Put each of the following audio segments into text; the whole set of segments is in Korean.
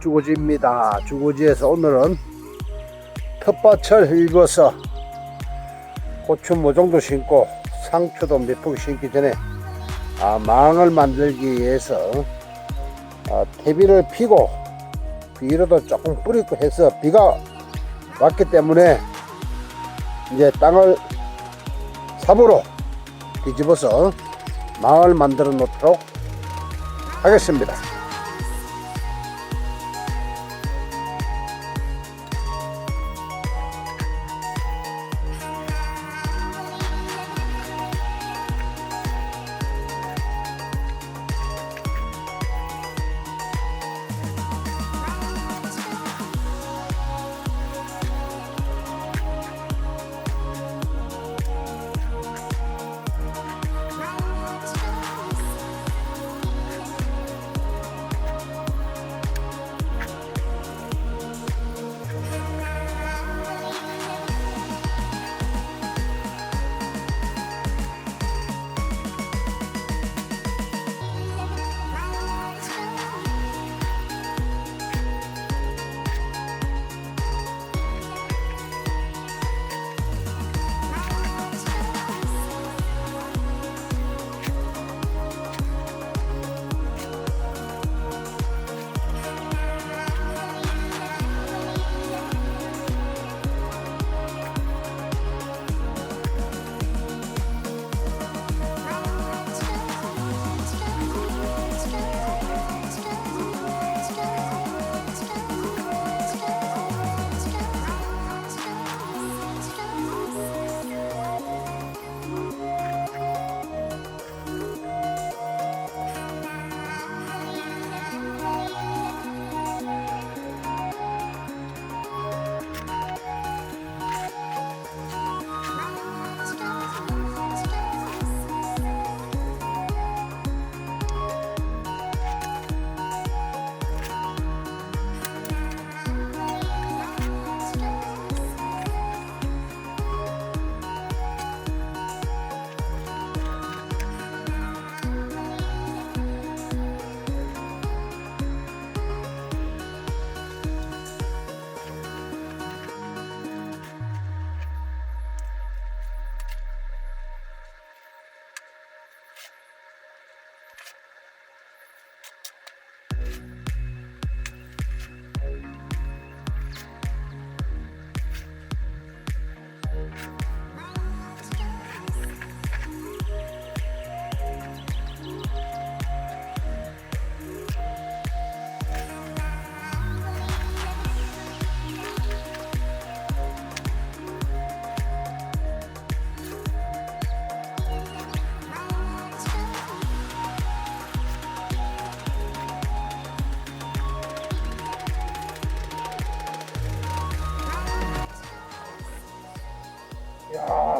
주고지입니다. 주고지에서 오늘은 텃밭을 일궈서 고추 모종도 심고 상추도 몇 포기 심기 전에 아, 망을 만들기 위해서 아, 퇴비를 피고 비료도 조금 뿌리고 해서 비가 왔기 때문에 이제 땅을 삽으로 뒤집어서 망을 만들어 놓도록 하겠습니다.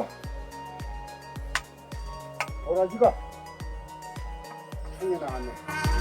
야, 도라지가 생겨나갔네.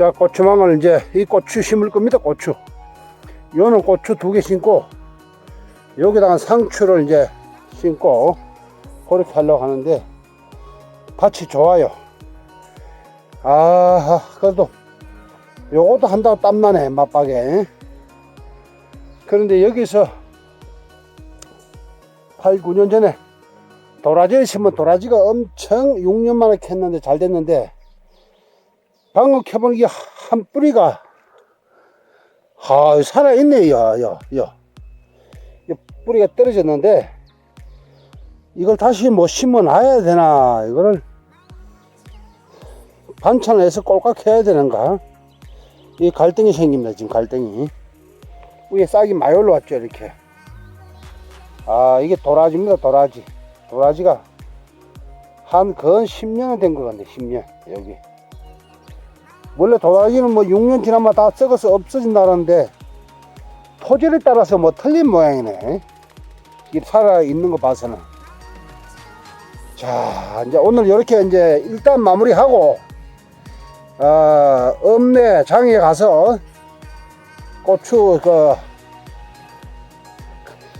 자, 고추망을 이제 이 고추 심을 겁니다. 고추. 요는 고추 두 개 심고 여기다가 상추를 이제 심고 그렇게 하려고 하는데 밭이 좋아요. 아, 그래도 요것도 한다고 땀나네, 맛박에. 그런데 여기서 8, 9년 전에 도라지를 심은 도라지가 엄청 6년 만에 캤는데 잘 됐는데 방금 켜보는 게한 뿌리가 아 살아있네 야, 야, 야. 이 뿌리가 떨어졌는데 이걸 다시 뭐 심어 놔야 되나 이거를 반찬을 해서 꼴깍 해야 되는가? 이 갈등이 생깁니다 지금 갈등이. 위에 싹이 많이 올라왔죠 이렇게. 아 이게 도라지입니다 도라지. 도라지가 한 건 10년은 된 것 같네 10년 여기 원래 도라지는 뭐 6년 지나면 다 썩어서 없어진다는데 토질에 따라서 뭐 틀린 모양이네. 이 살아 있는 거 봐서는. 자 이제 오늘 이렇게 이제 일단 마무리하고 어, 읍내 장에 가서 고추 그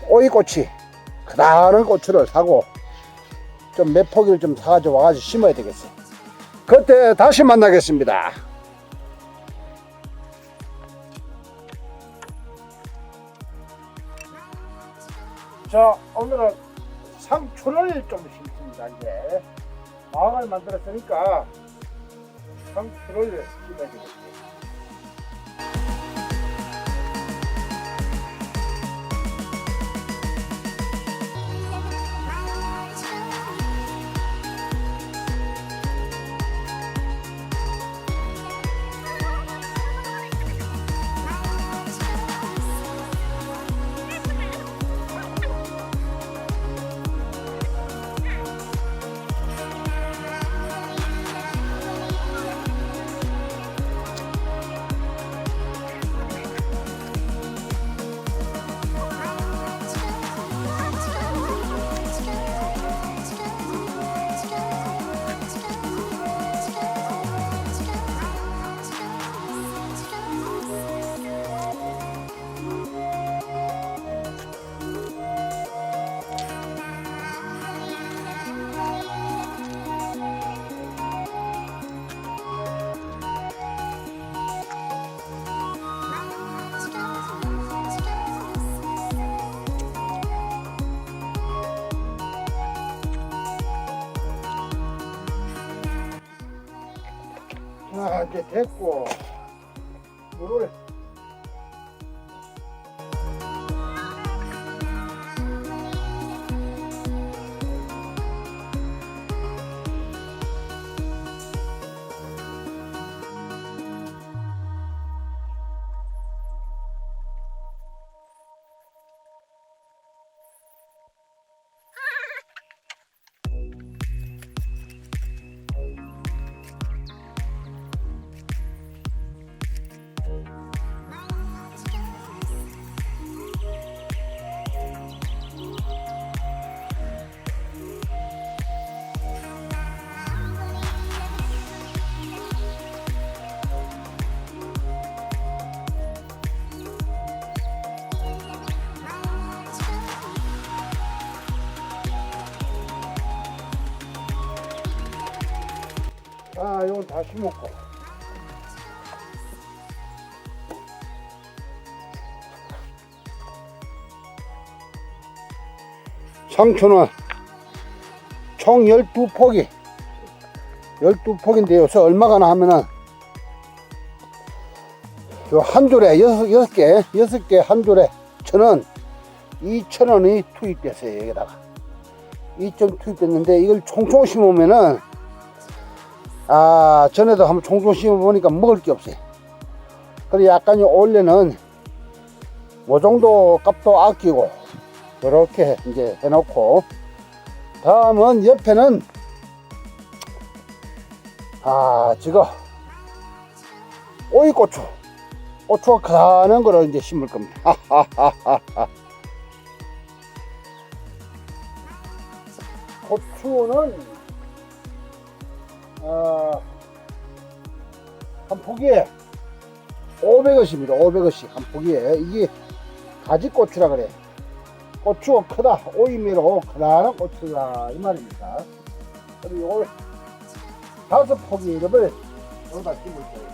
오이꼬치 크다란 고추를 사고 좀 몇 포기를 좀 사가지고 와가지고 심어야 되겠어. 그때 다시 만나겠습니다 자 오늘은 상추를 좀 심습니다 이제. 마음을 만들었으니까 상추를 자 이제 다 심었고. 상추는 총 12포기. 12포기인데요. 저 얼마가나 하면은 요 한 줄에 6, 6개 6개 한 줄에 천원 2천원이 투입됐어요 여기다가. 2점 투입됐는데 이걸 총총 심으면은 아 전에도 한번 총총 심어보니까 먹을 게 없어요. 그래 약간 올해는 뭐 정도 값도 아끼고 이렇게 이제 해놓고 다음은 옆에는 아 지금 오이고추 고추가 크다는 거를 이제 심을 겁니다. 고추는 어, 한 포기에 500원씩입니다. 500원씩 한 포기에 이게 가지고추라 그래. 고추가 크다. 오이미로 크다란 고추다 이 말입니다. 그리고 이걸 다섯 포기 이름을 여기다 심을 거예요.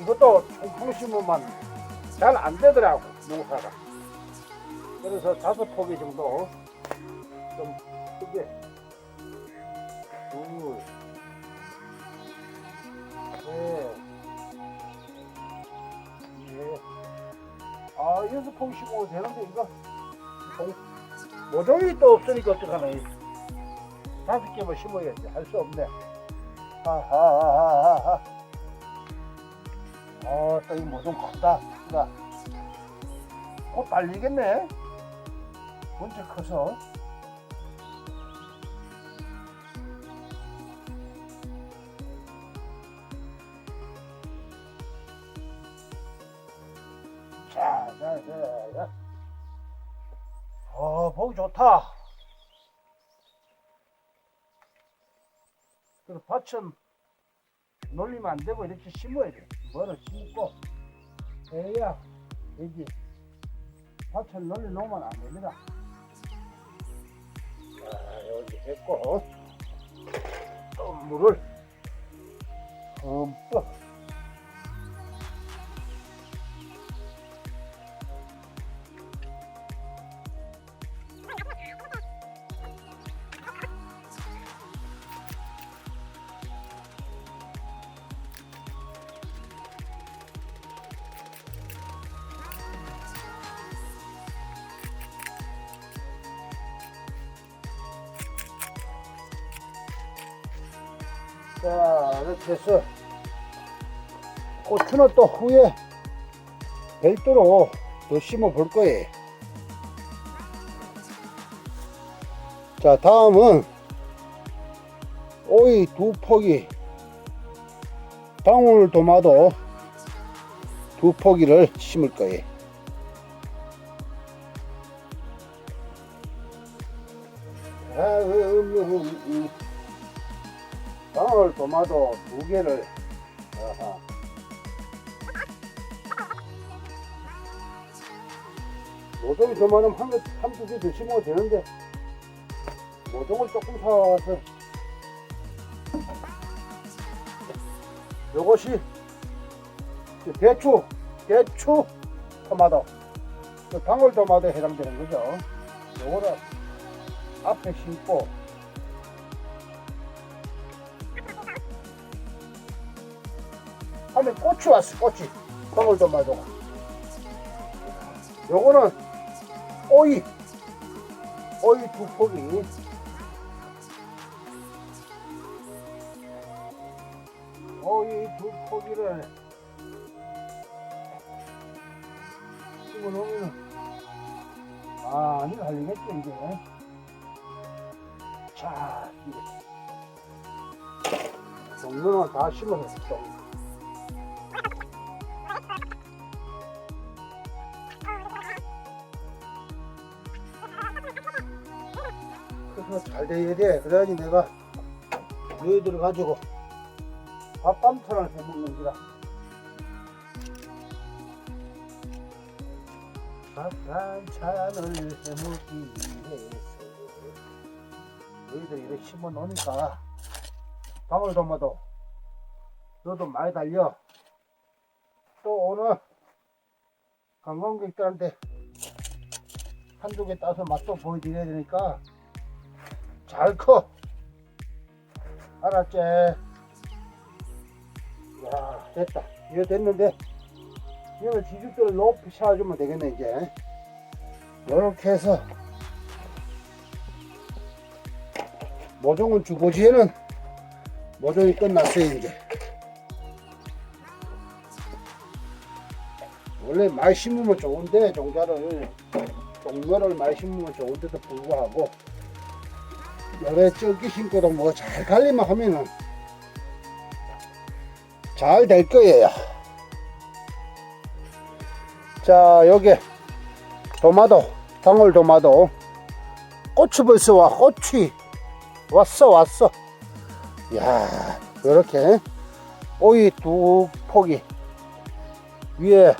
이것도 총통 심으면 잘 안 되더라고 농사가. 그래서 다섯 포기 정도 좀 크게 셋, 넷. 아, 포기 심어도 되는데, 이거. 동- 모종이 또 없으니까 어떡하나. 이. 다섯 개만 심어야지. 할 수 없네. 하하하하하. 어, 또이 모종 크다. 크다. 곧 달리겠네. 문제 커서. 어, 보기 좋다. 그래서 밭은 놀리면 안 되고 이렇게 심어야 돼. 뭐를 심고 해야 되지. 밭을 놀리 놓으면 안 됩니다. 자, 여기 됐고 또 물을 흠뻑 자, 이렇게 해서 고추는 또 후에 별도로 더 심어 볼 거예요. 자, 다음은 오이 두 포기, 방울 도마도 두 포기를 심을 거예요. 다음은 이 방울 도마도 두 개를 아하. 모종이 개- 한두 개더 심어도 되는데 모종을 조금 사와서 요것이 그 대추 대추 토마토 그 방울 토마토에 해당되는 거죠 요거를 앞에 심고 하면 꽃이 왔어 꽃이. 방울토마토가 요거는 오이. 오이 두 포기. 오이 두 포기를 심어놓으면 많이 갈리겠죠 이게. 자 이게 정도는 다그 잘 돼야 돼. 그래야지 내가 너희들을 가지고 밥밤처럼 해먹는 거라. 밥반찬을 해먹기 위해서 너희들 이렇게 심어 놓으니까 방울 도마도 너도 많이 달려. 또 오늘 관광객들한테 한두 개 따서 맛도 보여드려야 되니까 잘 커. 알았지? 야, 됐다. 이거 됐는데, 이거 지죽대를 높이 씌워주면 되겠네, 이제. 요렇게 해서, 모종은 주고지에는 모종이 끝났어요, 이제. 원래 많이 심으면 좋은데, 종자를, 종묘를 많이 심으면 좋은데도 불구하고, 열에 적기 심고도 뭐 잘 관리만 하면은 잘 될 거예요. 자, 여기 도마도, 방울 도마도 고추 벌써 와, 고추 왔어, 왔어. 야, 이렇게 오이 두 포기 위에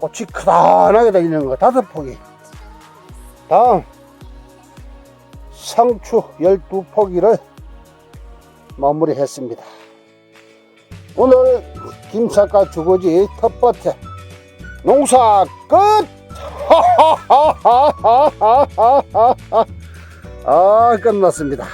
꽃이 크다하게 달리는 거 다섯 포기 다음 상추 12포기를 마무리했습니다 오늘 김사과 주거지 텃밭에 농사 끝! 아 끝났습니다